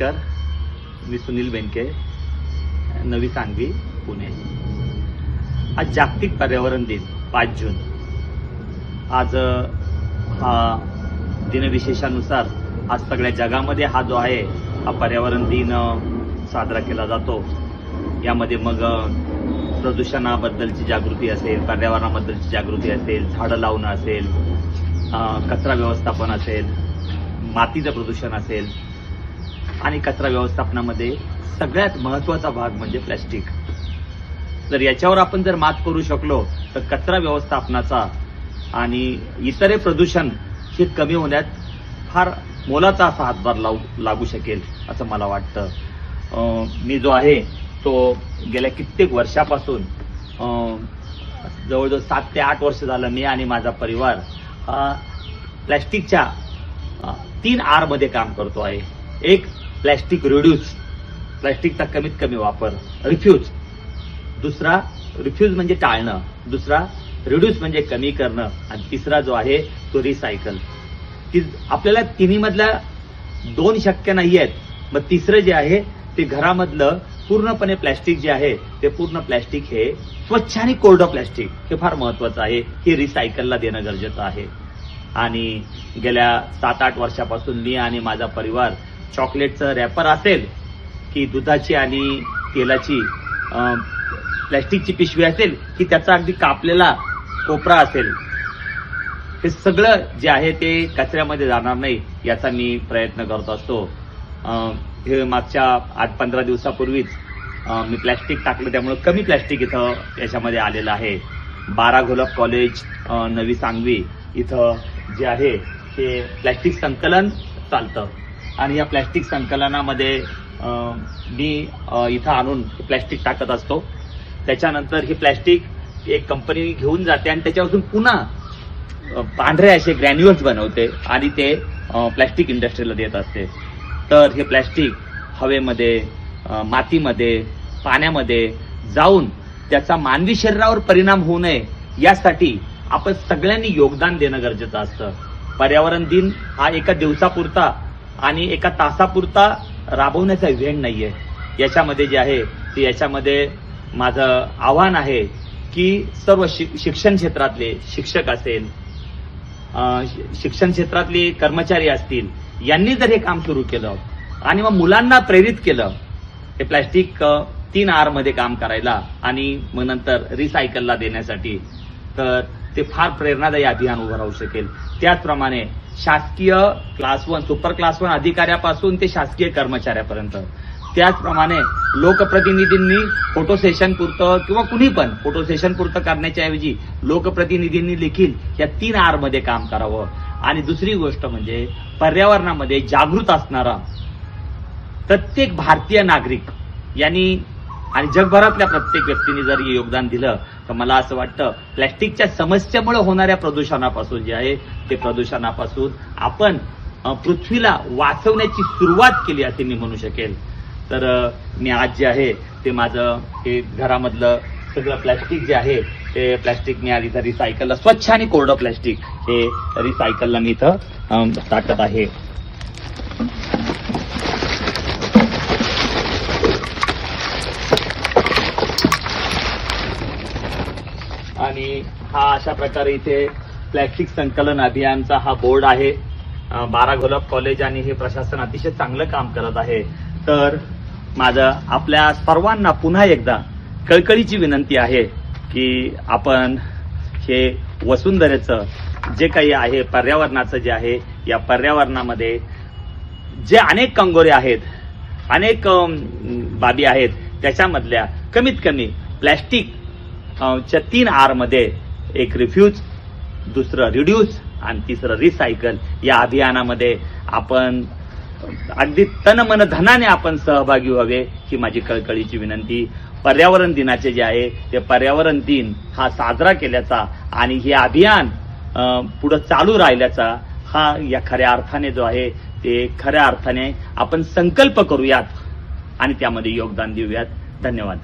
नमस्कार. मी सुनील बेनके नवी सांगवी पुणे. आज जागतिक पर्यावरण दिन पाच जून. आज हा दिनविशेषानुसार आज सगळ्या जगामध्ये हा जो आहे हा पर्यावरण दिन साजरा केला जातो. यामध्ये मग प्रदूषणाबद्दलची जागृती असेल पर्यावरणाबद्दलची जागृती असेल झाडं लावणं असेल कचरा व्यवस्थापन असेल मातीचं प्रदूषण असेल आणि कचरा व्यवस्थापनामध्ये सगळ्यात महत्त्वाचा भाग म्हणजे प्लॅस्टिक. जर याच्यावर आपण जर मात करू शकलो तर कचरा व्यवस्थापनाचा आणि इतरही प्रदूषण हे कमी होण्यात फार मोलाचा असा हातभार लावू लागू शकेल असं मला वाटतं. मी जो आहे तो गेल्या कित्येक वर्षापासून जवळजवळ सात ते आठ वर्ष झालं मी आणि माझा परिवार हा प्लॅस्टिकच्या तीन आरमध्ये काम करतो आहे. एक प्लॅस्टिक रिड्यूस. प्लॅस्टिकचा कमीत कमी वापर. रिफ्यूज. दुसरा रिफ्यूज म्हणजे टाळणं. दुसरा रिड्यूस म्हणजे कमी करणं. आणि तिसरा जो आहे तो रिसायकल ती आपल्याला तिन्ही मधल्या दोन शक्य नाही आहेत. मग तिसरं जे आहे ते घरामधलं पूर्णपणे प्लॅस्टिक जे आहे ते पूर्ण प्लॅस्टिक हे स्वच्छ आणि कोरडं प्लॅस्टिक हे फार महत्वाचं आहे. हे रिसायकलला देणं गरजेचं आहे. आणि गेल्या सात आठ वर्षापासून मी आणि माझा परिवार चॉकलेटचं रॅपर असेल की दुधाची आणि तेलाची प्लॅस्टिकची पिशवी असेल की त्याचा अगदी कापलेला कोपरा असेल. हे सगळं जे आहे ते कचऱ्यामध्ये जाणार नाही याचा मी प्रयत्न करत असतो. हे मागच्या आठ पंधरा दिवसापूर्वीच मी प्लॅस्टिक टाकलं त्यामुळे कमी प्लॅस्टिक इथं याच्यामध्ये आलेलं आहे. बारा घोलप कॉलेज नवी सांगवी इथं जे आहे ते प्लॅस्टिक संकलन चालतं. आणि या प्लॅस्टिक संकलनामध्ये मी इथं आणून प्लॅस्टिक टाकत असतो. त्याच्यानंतर हे प्लॅस्टिक एक कंपनी घेऊन जाते आणि त्याच्यापासून पुन्हा पांढरे असे ग्रॅन्युअल्स बनवते आणि ते प्लॅस्टिक इंडस्ट्रीला देत असते. तर हे प्लॅस्टिक हवेमध्ये मातीमध्ये पाण्यामध्ये जाऊन त्याचा मानवी शरीरावर परिणाम होऊ नये यासाठी आपण सगळ्यांनी योगदान देणं गरजेचं असतं. पर्यावरण दिन हा एका दिवसापुरता आणि एका तासापुरता राबवण्याचा इव्हेंट नाहीये. याच्यामध्ये जे आहे ते याच्यामध्ये माझं आव्हान आहे की सर्व शिक- शिक्षण क्षेत्रातले शिक्षक असेल शिक्षण क्षेत्रातले कर्मचारी असतील यांनी जर हे काम सुरू केलं आणि मग मुलांना प्रेरित केलं हे प्लॅस्टिक तीन आरमध्ये काम करायला आणि मग नंतर रिसायकलला देण्यासाठी तर ते फार प्रेरणादायी अभियान उभं राहू शकेल. त्याचप्रमाणे शासकीय class one super class one अधिकाऱ्यापासून ते शासकीय कर्मचाऱ्यापर्यंत. त्याचप्रमाणे लोकप्रतिनिधींनी फोटो सेशन पुरतं किंवा कुणी पण फोटो सेशन पुरतं करण्याच्या ऐवजी लोकप्रतिनिधींनी देखील या तीन आरमध्ये काम करावं. आणि दुसरी गोष्ट म्हणजे पर्यावरणामध्ये जागृत असणारा प्रत्येक भारतीय नागरिक यांनी आणि जगभरातल्या प्रत्येक व्यक्तीने जर योगदान दिलं तर मला असं वाटतं प्लॅस्टिकच्या समस्येमुळे होणाऱ्या प्रदूषणापासून जे आहे ते प्रदूषणापासून आपण पृथ्वीला वाचवण्याची सुरुवात केली असे मी म्हणू शकेल तर मी आज जे आहे ते माझं हे घरामधलं सगळं प्लॅस्टिक जे आहे ते प्लॅस्टिक मी आज इथं रिसायकलला स्वच्छ आणि कोरडं प्लॅस्टिक हे रिसायकलला मी इथं टाकत आहे. आणि हा अशा प्रकारे इथे प्लॅस्टिक संकलन अभियानचा हा बोर्ड आहे. बारा गोलाब कॉलेज आणि हे प्रशासन अतिशय चांगलं काम करत आहे. तर माझं आपल्या सर्वांना पुन्हा एकदा कळकळीची विनंती आहे की आपण हे वसुंधरेचं जे काही आहे पर्यावरणाचं जे आहे या पर्यावरणामध्ये जे अनेक कंगोरे आहेत अनेक बाबी आहेत त्याच्यामधल्या कमीत कमी प्लॅस्टिक च्या तीन आरमध्ये एक रिफ्यूज दुसरं रिड्यूस आणि तिसरं रिसायकल या अभियानामध्ये आपण अगदी तन मन धनाने आपण सहभागी व्हावे ही माझी कळकळीची विनंती. पर्यावरण दिनाचे जे आहे ते पर्यावरण दिन हा साजरा केल्याचा आणि हे अभियान पुढं चालू राहिल्याचा हा या खऱ्या अर्थाने जो आहे ते खऱ्या अर्थाने आपण संकल्प करूयात आणि त्यामध्ये योगदान देऊयात. धन्यवाद.